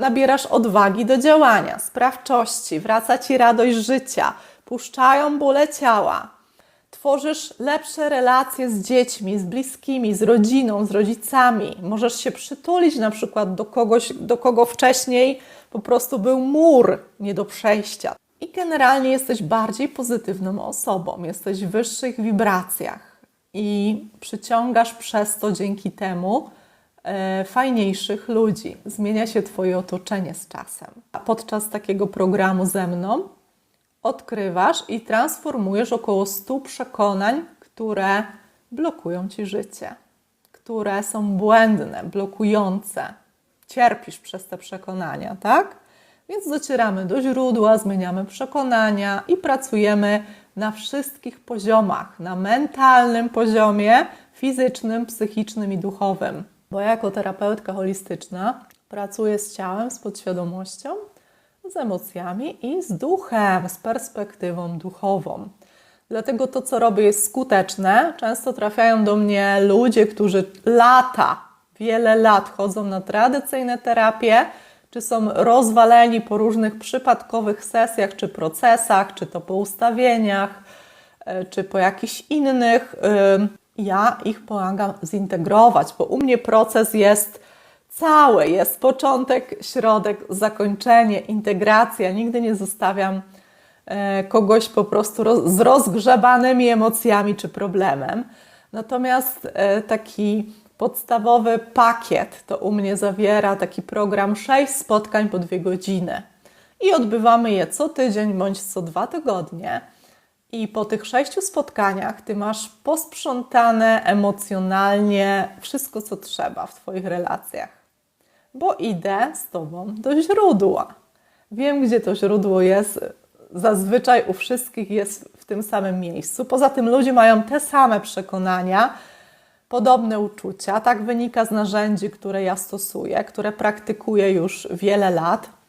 Nabierasz odwagi do działania, sprawczości, wraca ci radość życia, puszczają bóle ciała. Tworzysz lepsze relacje z dziećmi, z bliskimi, z rodziną, z rodzicami. Możesz się przytulić na przykład do kogoś, do kogo wcześniej po prostu był mur nie do przejścia. I generalnie jesteś bardziej pozytywną osobą, jesteś w wyższych wibracjach i przyciągasz przez to dzięki temu fajniejszych ludzi. Zmienia się Twoje otoczenie z czasem. A podczas takiego programu ze mną odkrywasz i transformujesz około 100 przekonań, które blokują ci życie, które są błędne, blokujące. Cierpisz przez te przekonania, tak? Więc docieramy do źródła, zmieniamy przekonania i pracujemy na wszystkich poziomach: na mentalnym poziomie, fizycznym, psychicznym i duchowym. Bo ja jako terapeutka holistyczna pracuję z ciałem, z podświadomością, z emocjami i z duchem, z perspektywą duchową. Dlatego to, co robię, jest skuteczne. Często trafiają do mnie ludzie, którzy lata, wiele lat chodzą na tradycyjne terapie, czy są rozwaleni po różnych przypadkowych sesjach, czy procesach, czy to po ustawieniach, e, czy po jakichś innych. Ja ich pomagam zintegrować, bo u mnie proces jest cały, jest początek, środek, zakończenie, integracja. Nigdy nie zostawiam e, kogoś po prostu z rozgrzebanymi emocjami czy problemem. Natomiast e, taki podstawowy pakiet to u mnie zawiera taki program 6 spotkań po 2 godziny. I odbywamy je co tydzień bądź co dwa tygodnie. I po tych sześciu spotkaniach ty masz posprzątane emocjonalnie wszystko, co trzeba w Twoich relacjach. Bo idę z Tobą do źródła. Wiem, gdzie to źródło jest. Zazwyczaj u wszystkich jest w tym samym miejscu. Poza tym ludzie mają te same przekonania, podobne uczucia. Tak wynika z narzędzi, które ja stosuję, które praktykuję już wiele lat.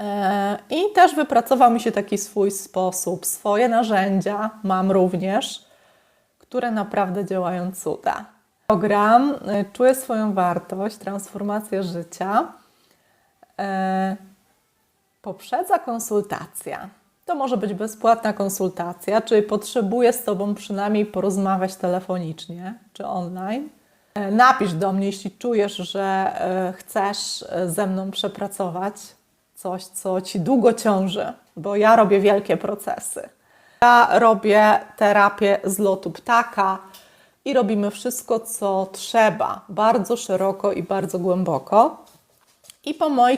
E, I też wypracował mi się taki swój sposób, swoje narzędzia mam również, które naprawdę działają cuda. Program y, Czuję swoją wartość, transformacja życia e, poprzedza konsultacja. To może być bezpłatna konsultacja, czyli potrzebuję z Tobą przynajmniej porozmawiać telefonicznie czy online. E, Napisz do mnie, jeśli czujesz, że chcesz ze mną przepracować coś, co Ci długo ciąży, bo ja robię wielkie procesy. Ja robię terapię z lotu ptaka i robimy wszystko, co trzeba, bardzo szeroko i bardzo głęboko. I po moich